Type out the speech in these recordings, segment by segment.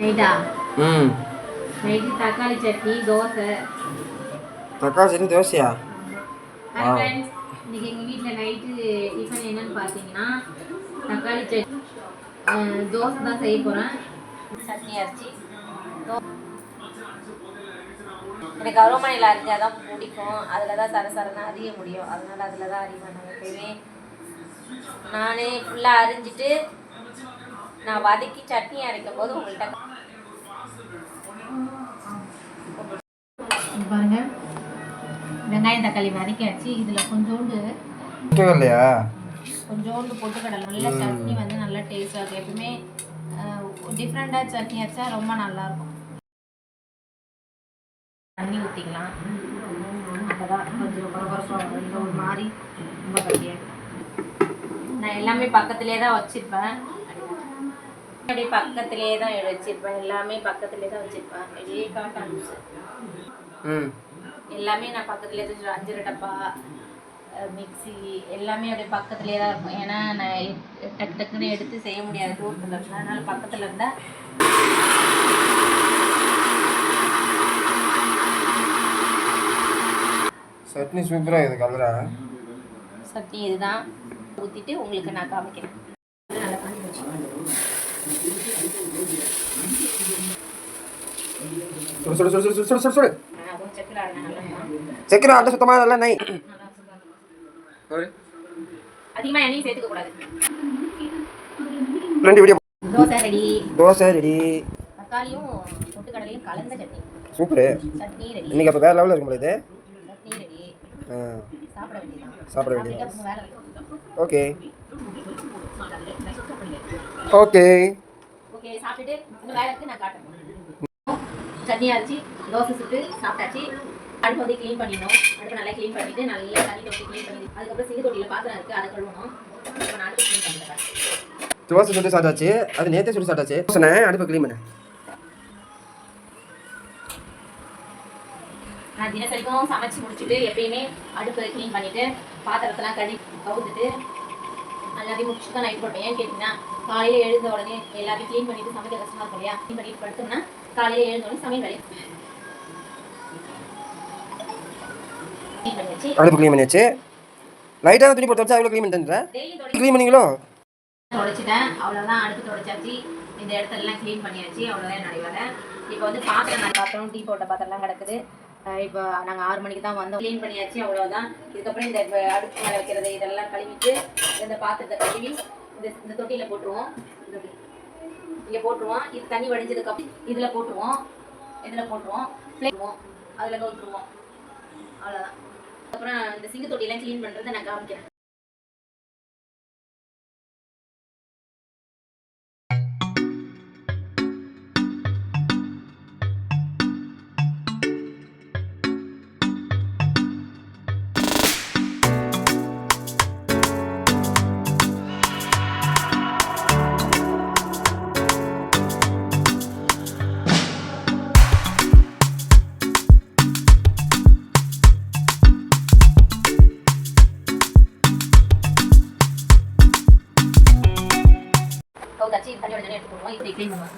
நைட்டா? ம். நைட்டு தக்காளி சட்னி தோசை. தக்காளி சட்னி தோசையா? இன்னைக்கு எங்கள் வீட்டில் நைட்டு டிஃபன் என்னன்னு பார்த்தீங்கன்னா தக்காளி சட்னி. தோசை தான் செய்ய போகிறேன் சட்னி அரைச்சி எனக்கு அருவமனையில் அரிஞ்சால் தான் பிடிக்கும். அதில் தான் சர சரன்னு அறிய முடியும். அதனால அதில் தான் அறிவேன் நான் எப்பயுமே. நானே ஃபுல்லாக அரிஞ்சிட்டு நான் வதக்கி சட்னி அரைக்கும் போது உங்கள்கிட்ட பாருங்க. வெங்காயம் தக்காளி வதக்கியாச்சு. இதில் கொஞ்சோண்டு இல்லையா கொஞ்சோண்டு பொட்டுக்கடலை நல்ல சட்னி வந்து நல்லா டேஸ்டாக இருக்கும். எப்பவுமே டிஃப்ரெண்ட்டாக சட்னி அரைச்சா ரொம்ப நல்லாயிருக்கும் தண்ணி ஊற்றிக்கலாம் அப்போ தான் கொஞ்சம் ஒரு மாதிரி ரொம்ப கட்டியாக நான் எல்லாமே பக்கத்துலேயே தான் வச்சுருப்பேன். அப்படியே பக்கத்துலேயே தான் வச்சுருப்பேன். எல்லாமே பக்கத்துலேயே தான் வச்சுருப்பேன். வெளியே காட்டான் ம். எல்லாமே நான் பக்கத்துலேயே தான். அஞ்சரை டப்பா மிக்ஸி எல்லாமே அப்படியே பக்கத்துலேயே தான் இருக்கும். ஏன்னா நான் டக்கு டக்குன்னு எடுத்து செய்ய முடியாது தூரத்தில் இருந்தால் அதனால பக்கத்தில் இருந்தால் சட்னி சூப்பராக இது கலரா. சட்னி இதுதான். ஊற்றிட்டு உங்களுக்கு நான் காமிக்கிறேன். நல்லா காஞ்சி போச்சு. சுடு சுடு சுடு சுடு சுடு சுடு இருக்கும். சக்கரை அட்டை சுத்தமாக அதெல்லாம் நை. அதிகமாக எண்ணெயும் சேர்த்துக்க கூடாது. ரெண்டு video dosa ready. Dosa ready. தக்காளியும் பொட்டுக்கடலையும் கலந்த சட்னி. சூப்பரு. சட்னி ரெடி. இன்னைக்கு அப்போ வேறு லெவலில் இருக்கும் போல இது. சட்னி ரெடி. ஆ. சாப்பிட வேண்டியதான் சாப்பிட வேண்டியது. ஓகே. ஓகே ஓகே சாப்பிட்டுட்டு உங்க வேலை இருக்கு நான் காட்டுறேன். சட்னி அரைச்சி தோசை சுட்டு சாப்பிட்டாச்சு. அடுப்பு வந்து க்ளீன் பண்ணிடணும். அடுப்பு நல்லா க்ளீன் பண்ணிட்டு நல்லா தண்ணி தொட்டி க்ளீன் பண்ணி அதுக்கப்புறம் சிங்கு தொட்டியில் பாத்திரம் இருக்கு அதை கழுவணும். இப்போ நான் அடுப்பு க்ளீன் பண்ணிட்டேன் தோசை சுட்டு சாப்பிட்டாச்சு. அது நேற்றே சுட்டு சாப்பிட்டாச்சு. சொன்னேன் அடுப்பை க்ளீன் பண்ணேன் நான் தினசரிக்கும் சமைச்சு முடிச்சுட்டு எப்பயுமே அடுப்பு க்ளீன் பண்ணிட்டு பாத்திரத்தெல்லாம் கழுவி கவுத்துட்டு எல்லாத்தையும் முடிச்சுட்டு நைட் போட்டேன். ஏன் கேட்டிங்கன்னா காலையில் எழுந்த உடனே எல்லாத்தையும் க்ளீன் பண்ணிட்டு சமைக்க கஷ்டமா இருக்கும் இல்லையா? க்ளீன் பண்ணிட்டு படுத்தோம்னா காலையில் எழுந்த உடனே சமையல் வேலை. அடுப்பு க்ளீன் பண்ணியாச்சு. துணி போட்டு அவ்வளோ க்ளீன் பண்ணிட்டேன் க்ளீன் பண்ணீங்களோ? தொடச்சிட்டேன். அவ்வளோதான் அடுப்பு தொடச்சாச்சு. இந்த இடத்தெல்லாம் க்ளீன் பண்ணியாச்சு. அவ்வளோதான் என்னுடைய வேலை. இப்போ வந்து பாத்திரம் நான் பாத்திரம் டீ போட்ட பாத்திரம்லாம் கிடக்குது. இப்போ நாங்கள் ஆறு மணிக்கு தான் வந்தோம். க்ளீன் பண்ணியாச்சு அவ்வளோதான் இதுக்கப்புறம் இந்த அடுப்பு மேலே வைக்கிறது இதெல்லாம் கழுவிட்டு இந்த பாத்திரத்தை கழுவி இந்த இந்த தொட்டியில் போட்டுருவோம். இங்கே போட்டுருவோம். இது தண்ணி வடிஞ்சதுக்கப்புறம் இதில் போட்டுருவோம். இதில் போட்டுருவோம். பிளேட்டுவோம் அதில் கவுத்துருவோம் அவ்வளோதான் அப்புறம் இந்த சிங்கு தொட்டியெல்லாம் க்ளீன் பண்ணுறதை நான் காமிக்கிறேன். கவுத்தாச்சு தண்ணி எடுத்து போடுவோம் இப்படி க்ளீன் பண்ணுவோம்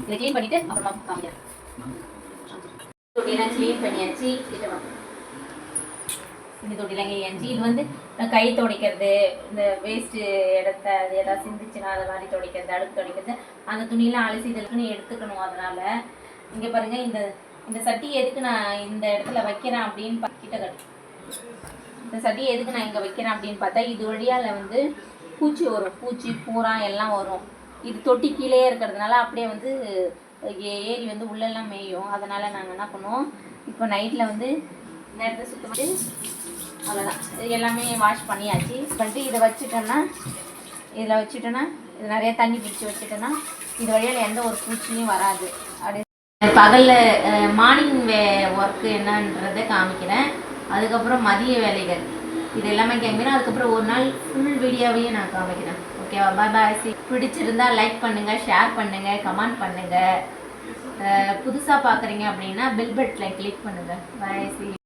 இதை க்ளீன் பண்ணிட்டு அப்புறமா காமிக்கிறேன். தொட்டியெல்லாம் க்ளீன் பண்ணியாச்சு கிட்ட வா. இந்த தொட்டிலாம் கையாச்சு இது வந்து கை துடைக்கிறது இந்த வேஸ்ட்டு இடத்த அது ஏதாவது சிந்திச்சுன்னா அதை மாதிரி துடைக்கிறது அடுப்பு துடைக்கிறது அந்த துணியெல்லாம் அலசி இதுக்குன்னு எடுத்துக்கணும் அதனால. இங்கே பாருங்க இந்த இந்த சட்டி எதுக்கு நான் இந்த இடத்துல வைக்கிறேன் அப்படின்னு பா- கிட்ட கட்டு. இந்த சட்டியை எதுக்கு நான் இங்கே வைக்கிறேன் அப்படின்னு பார்த்தா இது வழியால் வந்து பூச்சி வரும். பூச்சி பூரா எல்லாம் வரும். இது தொட்டி கீழே இருக்கிறதுனால அப்படியே வந்து ஏ- வந்து உள்ளெல்லாம் மேயும். அதனால் நாங்கள் என்ன பண்ணுவோம் இப்போ நைட்டில் வந்து நேரத்தை சுத்தமாக அவ்வளோதான் எல்லாமே வாஷ் பண்ணியாச்சு. பண்ணிட்டு இதை வச்சுட்டோன்னா இதில் வச்சுட்டோன்னா இது நிறைய தண்ணி பிடிச்சி வச்சுட்டோன்னா இது வழியால் எந்த ஒரு பூச்சியும் வராது. அப்படியே பகலில் மார்னிங் வே ஒர்க்கு என்னன்றதை காமிக்கிறேன். அதுக்கப்புறம் மதிய வேலைகள். இது எல்லாமே கேட்குறேன் அதுக்கப்புறம் ஒரு நாள் ஃபுல் வீடியோவையும் நான் காமிக்கிறேன். ஓகேவா பாய் பாய் பிடிச்சிருந்தா லைக் பண்ணுங்கள் ஷேர் பண்ணுங்கள் கமெண்ட் பண்ணுங்கள் புதுசாக பார்க்குறீங்க அப்படின்னா பெல் பட்டனை கிளிக் பண்ணுங்கள் பாய் சி